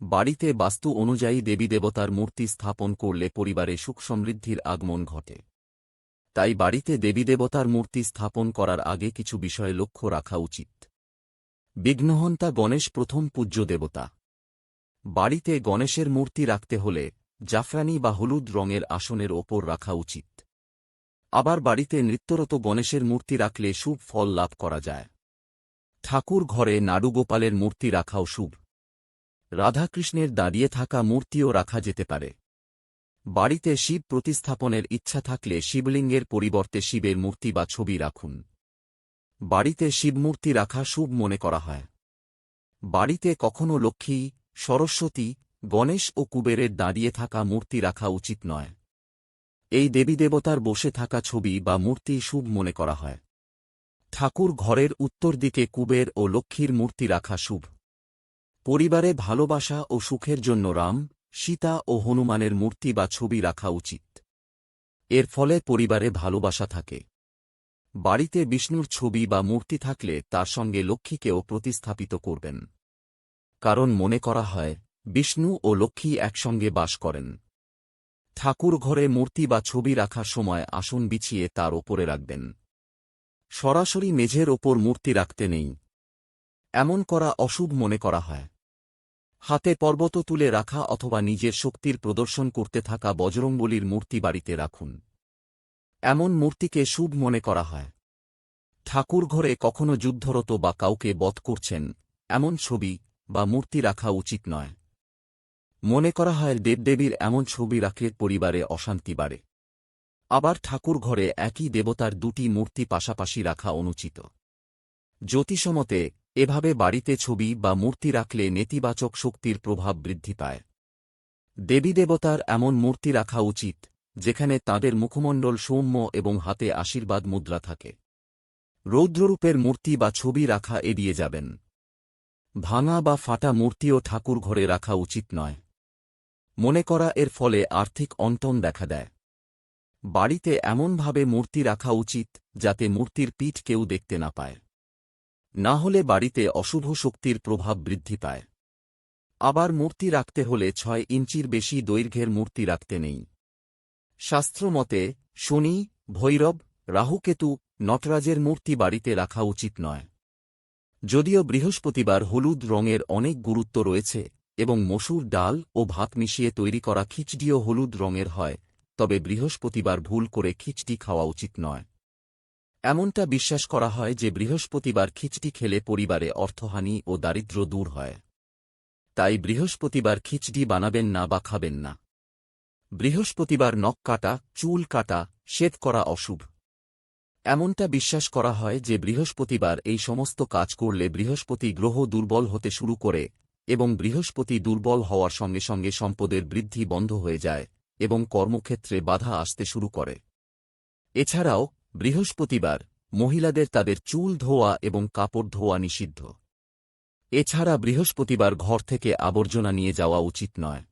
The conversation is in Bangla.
বাড়িতে বাস্তু অনুযায়ী দেবী দেবতার মূর্তি স্থাপন করলে পরিবারে সুখ সমৃদ্ধির আগমন ঘটে। তাই বাড়িতে দেবী দেবতার মূর্তি স্থাপন করার আগে কিছু বিষয়ে লক্ষ্য রাখা উচিত। বিঘ্নহন্তা গণেশ প্রথম পূজ্য দেবতা। বাড়িতে গণেশের মূর্তি রাখতে হলে জাফরানি বা হলুদ রঙের আসনের ওপর রাখা উচিত। আবার বাড়িতে নৃত্যরত গণেশের মূর্তি রাখলে শুভ ফল লাভ করা যায়। ঠাকুর ঘরে নাড়ুগোপালের মূর্তি রাখাও শুভ। রাধাকৃষ্ণের দাঁড়িয়ে থাকা মূর্তিও রাখা যেতে পারে। বাড়িতে শিব প্রতিস্থাপনের ইচ্ছা থাকলে শিবলিঙ্গের পরিবর্তে শিবের মূর্তি বা ছবি রাখুন। বাড়িতে শিবমূর্তি রাখা শুভ মনে করা হয়। বাড়িতে কখনও লক্ষ্মী, সরস্বতী, গণেশ ও কুবেরের দাঁড়িয়ে থাকা মূর্তি রাখা উচিত নয়। এই দেবী দেবতার বসে থাকা ছবি বা মূর্তি শুভ মনে করা হয়। ঠাকুর ঘরের উত্তর দিকে কুবের ও লক্ষ্মীর মূর্তি রাখা শুভ। পরিবারে ভালোবাসা ও সুখের জন্য রাম, সীতা ও হনুমানের মূর্তি বা ছবি রাখা উচিত। এর ফলে পরিবারে ভালোবাসা থাকে। বাড়িতে বিষ্ণুর ছবি বা মূর্তি থাকলে তার সঙ্গে লক্ষ্মীকেও প্রতিস্থাপিত করবেন। কারণ মনে করা হয়, বিষ্ণু ও লক্ষ্মী একসঙ্গে বাস করেন। ঠাকুর ঘরে মূর্তি বা ছবি রাখার সময় আসন বিছিয়ে তার ওপরে রাখবেন। সরাসরি মেঝের ওপর মূর্তি রাখতে নেই। এমন করা অশুভ মনে করা হয়। হাতে পর্বত তুলে রাখা অথবা নিজের শক্তির প্রদর্শন করতে থাকা বজরংবলীর মূর্তি বাড়িতে রাখুন। এমন মূর্তিকে শুভ মনে করা হয়। ঠাকুর ঘরে কখনো যুদ্ধরত বা কাউকে বধ করছেন, এমন ছবি বা মূর্তি রাখা উচিত নয়। মনে করা হয় দেবদেবীর এমন ছবি রাখলে পরিবারে অশান্তি বাড়ে। আবার ঠাকুর ঘরে একই দেবতার দুটি মূর্তি পাশাপাশি রাখা অনুচিত। জ্যোতিষমতে এভাবে বাড়িতে ছবি বা মূর্তি রাখলে নেতিবাচক শক্তির প্রভাব বৃদ্ধি পায়। দেবী দেবতার এমন মূর্তি রাখা উচিত, যেখানে তাদের মুখমণ্ডল সৌম্য এবং হাতে আশীর্বাদ মুদ্রা থাকে। রৌদ্ররূপের মূর্তি বা ছবি রাখা এড়িয়ে যাবেন। ভাঙা বা ফাটা মূর্তিও ঠাকুর ঘরে রাখা উচিত নয়। মনে করা এর ফলে আর্থিক অন্তন দেখা দেয়। বাড়িতে এমনভাবে মূর্তি রাখা উচিত, যাতে মূর্তির পিঠ কেউ দেখতে না পায়। না হলে বাড়িতে অশুভ শক্তির প্রভাব বৃদ্ধি পায়। আবার মূর্তি রাখতে হলে ছয় ইঞ্চির বেশি দৈর্ঘ্যের মূর্তি রাখতে নেই। শাস্ত্রমতে শনি, ভৈরব, রাহুকেতু, নটরাজের মূর্তি বাড়িতে রাখা উচিত নয়। যদিও বৃহস্পতিবার হলুদ রঙের অনেক গুরুত্ব রয়েছে এবং মসুর ডাল ও ভাত মিশিয়ে তৈরি করা খিচডিও হলুদ রঙের হয়, তবে বৃহস্পতিবার ভুল করে খিচড়ি খাওয়া উচিত নয়। এমনটা বিশ্বাস করা হয় যে বৃহস্পতিবার খিচড়ি খেলে পরিবারে অর্থহানি ও দারিদ্র দূর হয়। তাই বৃহস্পতিবার খিচড়ি বানাবেন না বা খাবেন না। বৃহস্পতিবার নখ কাটা, চুল কাটা, শ্বেত করা অশুভ। এমনটা বিশ্বাস করা হয় যে বৃহস্পতিবার এই সমস্ত কাজ করলে বৃহস্পতি গ্রহ দুর্বল হতে শুরু করে এবং বৃহস্পতি দুর্বল হওয়ার সঙ্গে সঙ্গে সম্পদের বৃদ্ধি বন্ধ হয়ে যায় এবং কর্মক্ষেত্রে বাধা আসতে শুরু করে। এছাড়াও বৃহস্পতিবার, মহিলাদের তাদের চুল ধোয়া এবং কাপড় ধোয়া নিষিদ্ধ। এছাড়া বৃহস্পতিবার ঘর থেকে আবর্জনা নিয়ে যাওয়া উচিত নয়।